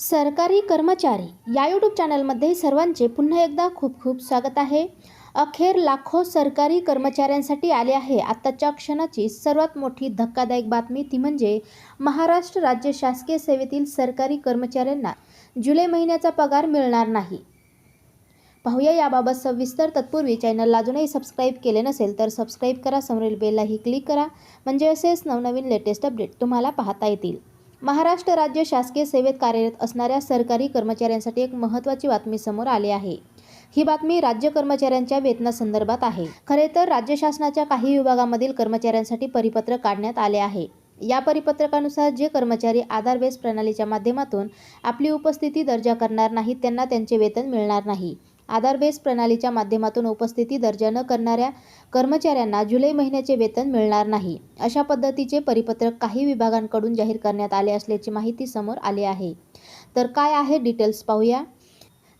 सरकारी कर्मचारी या यूट्यूब चॅनलमध्ये सर्वांचे पुन्हा एकदा खूप खूप स्वागत आहे. अखेर लाखो सरकारी कर्मचाऱ्यांसाठी आले आहे. आत्ताच्या क्षणाची सर्वात मोठी धक्कादायक बातमी ती म्हणजे महाराष्ट्र राज्य शासकीय सेवेतील सरकारी कर्मचाऱ्यांना जुलै महिन्याचा पगार मिळणार नाही. पाहूया याबाबत सविस्तर. तत्पूर्वी चॅनलला अजूनही सबस्क्राईब केले नसेल तर सबस्क्राईब करा. समोरील बेललाही क्लिक करा. म्हणजे असेच नवनवीन लेटेस्ट अपडेट तुम्हाला पाहता येतील. महाराष्ट्र राज्य शासकीय सेवेत कार्यरत असणाऱ्या सरकारी कर्मचाऱ्यांसाठी एक महत्त्वाची बातमी समोर आली आहे. ही बातमी राज्य कर्मचाऱ्यांच्या वेतनासंदर्भात आहे. खरे तर राज्य शासनाच्या काही विभागामधील कर्मचाऱ्यांसाठी परिपत्रक काढण्यात आले आहे. या परिपत्रकानुसार जे कर्मचारी आधार बेस प्रणालीच्या माध्यमातून आपली उपस्थिती दर्जा करणार नाहीत त्यांना त्यांचे वेतन मिळणार नाही. आधार बेस प्रणालीच्या माध्यमातून उपस्थिती दर्जा न करणाऱ्या कर्मचाऱ्यांना जुलै महिन्याचे वेतन मिळणार नाही. अशा पद्धतीचे परिपत्रक काही विभागांकडून जाहीर करण्यात आले असल्याची माहिती समोर आली आहे. तर काय आहे डिटेल्स पाहूया.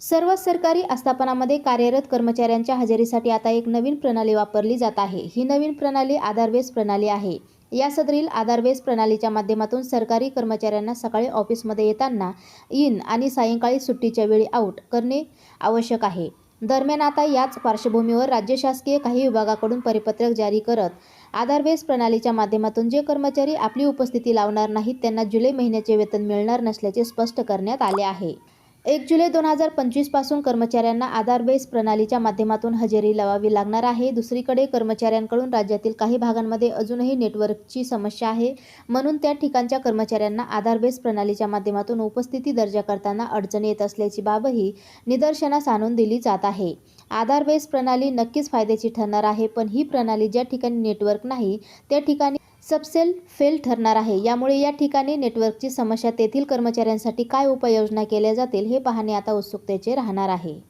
सर्व सरकारी आस्थापनामध्ये कार्यरत कर्मचाऱ्यांच्या हजेरीसाठी आता एक नवीन प्रणाली वापरली जात आहे. ही नवीन प्रणाली आधार बेस प्रणाली आहे. या सदरील आधारवेस प्रणालीच्या माध्यमातून सरकारी कर्मचाऱ्यांना सकाळी ऑफिसमध्ये येताना इन आणि सायंकाळी सुट्टीच्या वेळी आऊट करणे आवश्यक आहे. दरम्यान आता याच पार्श्वभूमीवर राज्य शासकीय काही विभागाकडून परिपत्रक जारी करत आधारवेस प्रणालीच्या माध्यमातून जे कर्मचारी आपली उपस्थिती लावणार नाहीत त्यांना जुलै महिन्याचे वेतन मिळणार नसल्याचे स्पष्ट करण्यात आले आहे. एक जुलै दोन हजार पंचवीसपासून कर्मचाऱ्यांना आधार बेस प्रणालीच्या माध्यमातून हजेरी लावावी लागणार आहे. दुसरीकडे कर्मचाऱ्यांकडून राज्यातील काही भागांमध्ये अजूनही नेटवर्कची समस्या आहे. म्हणून त्या ठिकाणच्या कर्मचाऱ्यांना आधार बेस प्रणालीच्या माध्यमातून उपस्थिती दर्जा करताना अडचण येत असल्याची बाबही निदर्शनास आणून दिली जात आहे. आधार बेस प्रणाली नक्कीच फायद्याची ठरणार आहे पण ही प्रणाली ज्या ठिकाणी नेटवर्क नाही त्या ठिकाणी सबसेल फेल ठरणार आहे. यामुळे या ठिकाणी नेटवर्कची समस्या तेथील कर्मचाऱ्यांसाठी काय उपाययोजना केल्या जातील हे पाहणे आता उत्सुकतेचे राहणार आहे.